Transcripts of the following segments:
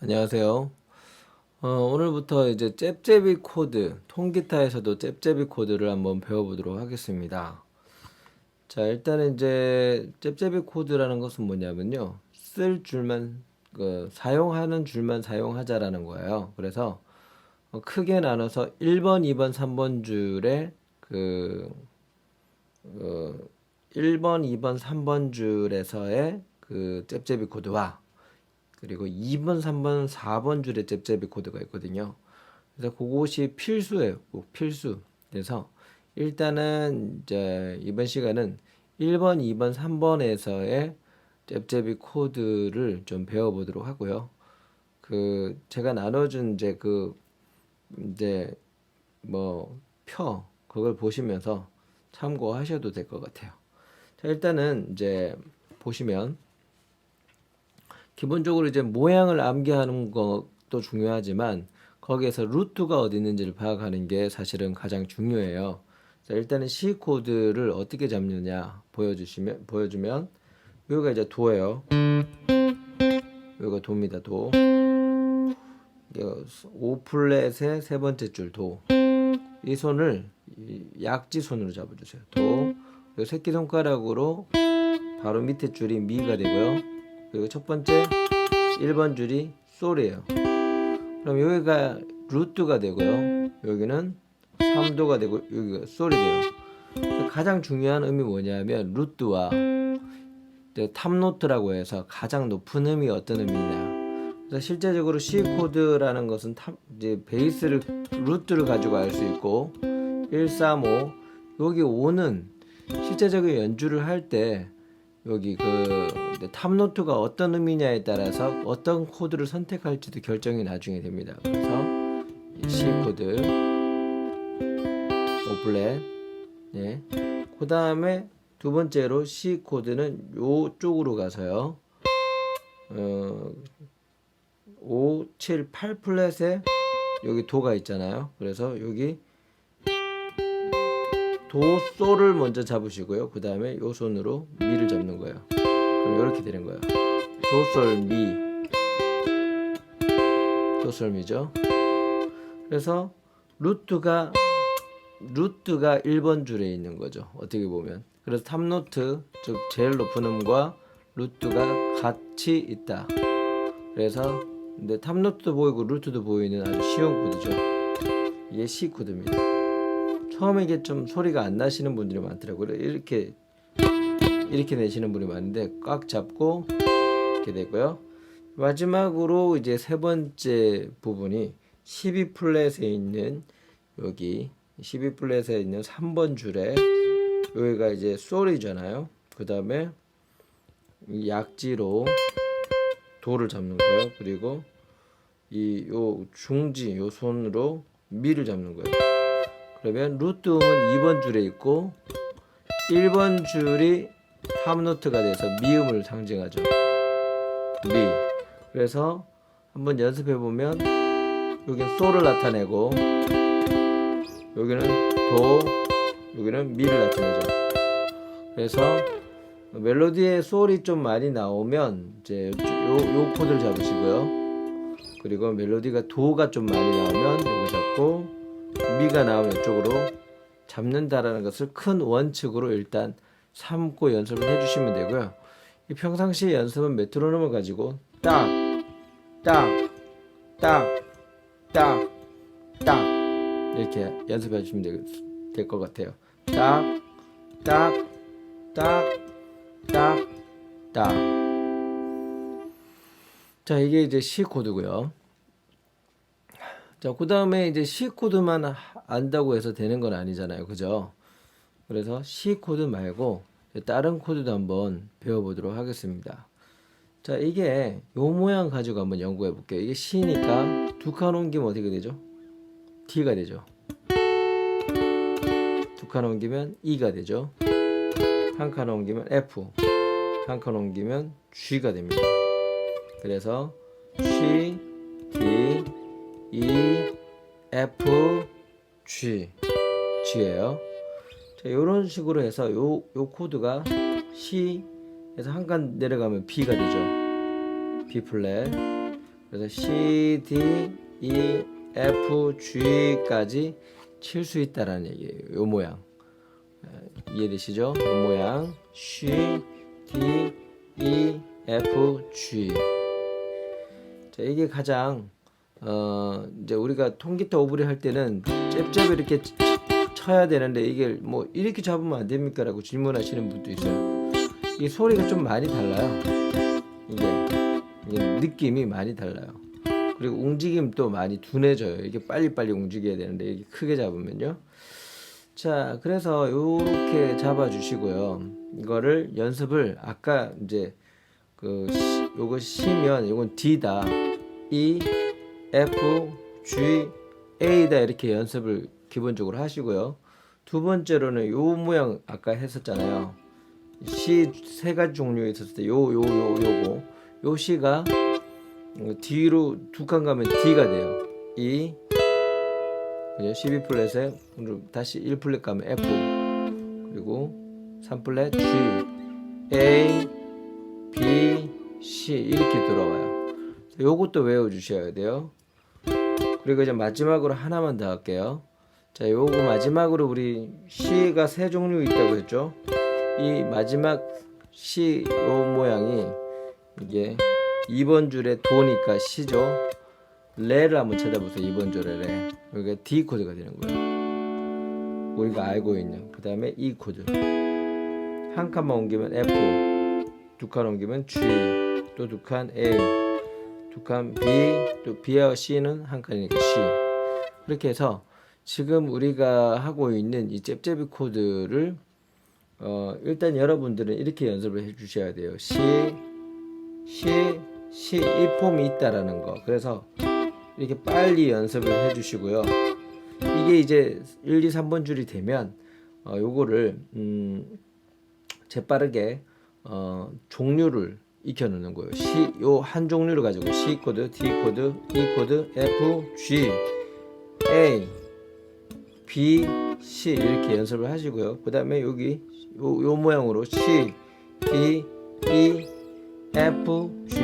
안녕하세요. 어, 오늘부터 이제 잽잽이 코드, 통기타에서도 잽잽이 코드를 한번 배워보도록 하겠습니다. 자, 일단은 이제 잽잽이 코드라는 것은 뭐냐면요. 쓸 줄만, 그, 사용하는 줄만 사용하자라는 거예요. 그래서 어, 크게 나눠서 1번, 2번, 3번 줄에 그, 어, 1번, 2번, 3번 줄에서의 그 잽잽이 코드와 그리고 2번, 3번, 4번 줄에 잽잽이 코드가 있거든요. 그래서 그것이 필수예요. 꼭 필수. 그래서 일단은 이제 이번 시간은 1번, 2번, 3번에서의 잽잽이 코드를 좀 배워보도록 하고요. 그 제가 나눠준 이제 그 이제 뭐 표 그걸 보시면서 참고하셔도 될 것 같아요. 자 일단은 이제 보시면 기본적으로 이제 모양을 암기하는 것도 중요하지만 거기에서 루트가 어디 있는지를 파악하는 게 사실은 가장 중요해요. 자, 일단은 C 코드를 어떻게 잡느냐 보여주시면 보여주면 여기가 이제 도예요. 여기가 도입니다. 도. 이게 오 플랫의 세 번째 줄 도. 이 손을 이 약지 손으로 잡아주세요. 도. 새끼 손가락으로 바로 밑에 줄이 미가 되고요. 그리고 첫 번째 1번 줄이 솔이에요. 그럼 여기가 루트가 되고요. 여기는 3도가 되고 여기가 솔이 돼요. 가장 중요한 음이 뭐냐면 루트와 탑노트라고 해서 가장 높은 음이 어떤 음이냐. 그래서 실제적으로 C 코드라는 것은 탑 이제 베이스를 루트를 가지고 알 수 있고 1, 3, 5 여기 5는 실제적인 연주를 할때 여기 그 탑노트가 어떤 의미냐에 따라서 어떤 코드를 선택할지도 결정이 나중에 됩니다. 그래서 이 C 코드, 오플렛, 예. 그 다음에 두 번째로 C 코드는 요쪽으로 가서요. 어, 5, 7, 8 플랫에 여기 도가 있잖아요. 그래서 여기 도, 솔을 먼저 잡으시고요. 그 다음에 요 손으로 미를 잡는 거예요. 그럼 이렇게 되는 거예요. 도, 솔, 미. 도, 솔, 미죠. 그래서 루트가 루트가 1번 줄에 있는 거죠. 어떻게 보면. 그래서 탑노트, 즉 제일 높은 음과 루트가 같이 있다. 그래서 근데 탑노트도 보이고 루트도 보이는 아주 쉬운 코드죠. 이게 C 코드입니다. 처음에 이게 좀 소리가 안 나시는 분들이 많더라고요. 이렇게 이렇게 내시는 분이 많은데 꽉 잡고 이렇게 되고요. 마지막으로 이제 세 번째 부분이 12 플랫에 있는 여기 12 플랫에 있는 3번 줄에 여기가 이제 솔이잖아요. 그 다음에 약지로 도를 잡는 거예요. 그리고 이 요 중지 요 손으로 미를 잡는 거예요. 그러면 루트 음은 2번 줄에 있고 1번 줄이 탑노트가 돼서 미음을 상징하죠. 미. 그래서 한번 연습해 보면 여기는 솔을 나타내고 여기는 도, 여기는 미를 나타내죠. 그래서 멜로디에 솔이 좀 많이 나오면 이제 요, 요 코드를 잡으시고요. 그리고 멜로디가 도가 좀 많이 나오면 이거 잡고 미가 나오면 이쪽으로 잡는다라는 것을 큰 원칙으로 일단 삼고 연습을 해주시면 되고요. 이 평상시 연습은 메트로놈을 가지고 딱, 딱, 딱, 딱, 딱 이렇게 연습해 주시면 될 것 같아요. 딱, 딱, 딱, 딱, 딱. 자, 이게 이제 C 코드고요. 자, 그 다음에 이제 C 코드만 하- 안다고 해서 되는 건 아니잖아요. 그죠? 그래서 C 코드 말고 다른 코드도 한번 배워보도록 하겠습니다. 자, 이게 요 모양 가지고 한번 연구해 볼게요. 이게 C니까 두 칸 옮기면 어떻게 되죠? D가 되죠. 두 칸 옮기면 E가 되죠. 한 칸 옮기면 F, 한 칸 옮기면 G가 됩니다. 그래서 C, D, E, F, G, G예요. 자, 이런 식으로 해서 요, 요 코드가 C에서 한 칸 내려가면 B가 되죠. B 플랫. 그래서 C, D, E, F, G까지 칠 수 있다라는 얘기예요. 요 모양. 에, 이해되시죠? 요 모양. C, D, E, F, G. 자, 이게 가장 어 이제 우리가 통기타 오브리 할 때는 잽잽 이렇게 치- 쳐야 되는데 이게 뭐 이렇게 잡으면 안 됩니까 라고 질문하시는 분도 있어요. 이 소리가 좀 많이 달라요. 이게, 이게 느낌이 많이 달라요. 그리고 움직임도 많이 둔해져요. 이게 빨리빨리 움직여야 되는데 이게 크게 잡으면요. 자, 그래서 요렇게 잡아 주시고요. 이거를 연습을 아까 이제 그 시, 요거 C면 요건 D다. E F G A다 이렇게 연습을 기본적으로 하시고요. 두 번째로는 요 모양 아까 했었잖아요. C 세 가지 종류 있었을 때 요 요 요 요거 요 C가 어, D로 두 칸 가면 D가 돼요. E 그죠? 12 플랫에 다시 1 플랫 가면 F 그리고 3 플랫 G A B C 이렇게 들어와요. 요것도 외워 주셔야 돼요. 그리고 이제 마지막으로 하나만 더 할게요. 자, 요거 마지막으로 우리 C가 세 종류 있다고 했죠? 이 마지막 C 요 모양이 이게 2번 줄에 도니까 C죠. 레를 한번 찾아보세요. 2번 줄에 레. 여기가 D 코드가 되는 거예요. 우리가 알고 있는. 그 다음에 E 코드. 한 칸만 옮기면 F. 두 칸 옮기면 G. 또 두 칸 A. 두 칸 B. 또 B와 C는 한 칸이니까 C. 그렇게 해서 지금 우리가 하고 있는 이 잽잽이 코드를 어, 일단 여러분들은 이렇게 연습을 해 주셔야 돼요. 시, 시, 시, 이 폼이 있다라는 거. 그래서 이렇게 빨리 연습을 해 주시고요. 이게 이제 1, 2, 3번 줄이 되면, 어, 요거를, 음, 재빠르게, 어, 종류를 익혀 놓는 거예요. 시, 요한 종류를 가지고 C 코드, D 코드, E 코드, F, G, A, B, C 이렇게 연습을 하시고요. 그 다음에 여기 요, 요 모양으로 C, D, E, F, G,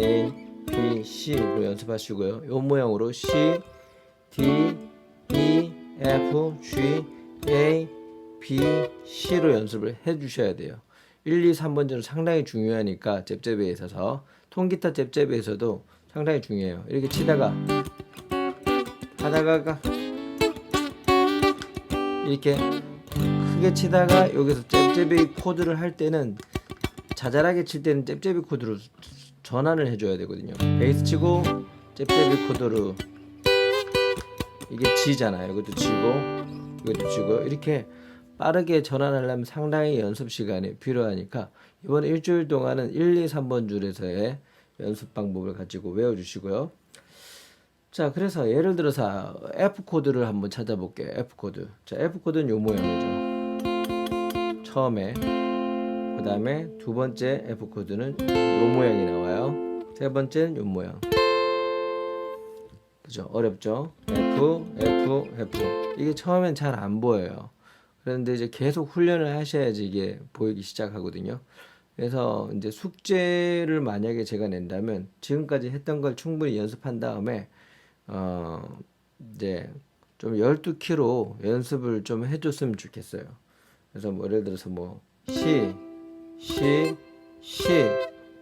A, B, C로 연습하시고요. 요 모양으로 C, D, E, F, G, A, B, C로 연습을 해 주셔야 돼요. 1, 2, 3번째는 상당히 중요하니까 잽잽에 있어서 통기타 잽잽에 있어도 상당히 중요해요. 이렇게 치다가 하다가 이렇게 크게 치다가 여기서 잽잽이 코드를 할 때는 자잘하게 칠 때는 잽잽이 코드로 전환을 해줘야 되거든요. 베이스 치고 잽잽이 코드로 이게 G잖아요. 이것도 G고 이것도 G고 이렇게 빠르게 전환하려면 상당히 연습 시간이 필요하니까 이번 일주일 동안은 1, 2, 3번 줄에서의 연습 방법을 가지고 외워주시고요. 자, 그래서 예를 들어서 F 코드를 한번 찾아볼게요. F 코드. 자, F 코드는 요 모양이죠. 처음에 그 다음에 두 번째 F 코드는 요 모양이 나와요. 세 번째는 요 모양. 그죠? 어렵죠? F, F, F. 이게 처음엔 잘 안 보여요. 그런데 이제 계속 훈련을 하셔야지 이게 보이기 시작하거든요. 그래서 이제 숙제를 만약에 제가 낸다면 지금까지 했던 걸 충분히 연습한 다음에 어 이제 좀 12키로 연습을 좀 해줬으면 좋겠어요. 그래서 뭐 예를 들어서 뭐 시, 시, 시,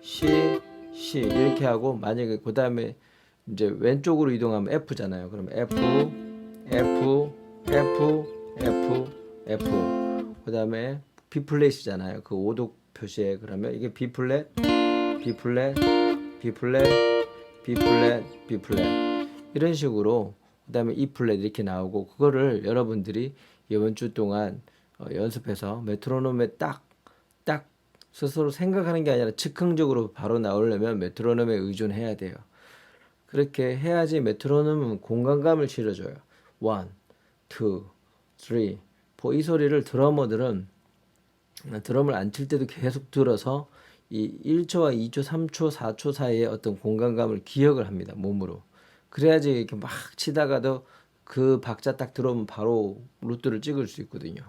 시, 시 이렇게 하고 만약에 그 다음에 이제 왼쪽으로 이동하면 F잖아요. 그럼 F, F, F, F, F. 그 다음에 B 플랫이잖아요. 그 오독 표시에 그러면 이게 B 플랫, B 플랫, B 플랫, B 플랫, B 플랫 이런 식으로 그 다음에 E 플랫 이렇게 나오고 그거를 여러분들이 이번 주 동안 어, 연습해서 메트로놈에 딱 딱 스스로 생각하는 게 아니라 즉흥적으로 바로 나오려면 메트로놈에 의존해야 돼요. 그렇게 해야지 메트로놈은 공간감을 실어줘요. 1, 2, 3, 4. 이 소리를 드러머들은 드럼을 안 칠 때도 계속 들어서 이 1초와 2초, 3초, 4초 사이에 어떤 공간감을 기억을 합니다. 몸으로. 그래야지 이렇게 막 치다가도 그 박자 딱 들어오면 바로 루트를 찍을 수 있거든요.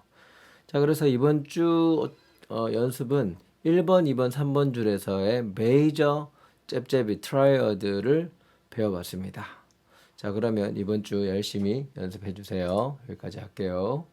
자, 그래서 이번 주 어, 연습은 1번, 2번, 3번 줄에서의 메이저 잽잽이 트라이어드를 배워봤습니다. 자, 그러면 이번 주 열심히 연습해 주세요. 여기까지 할게요.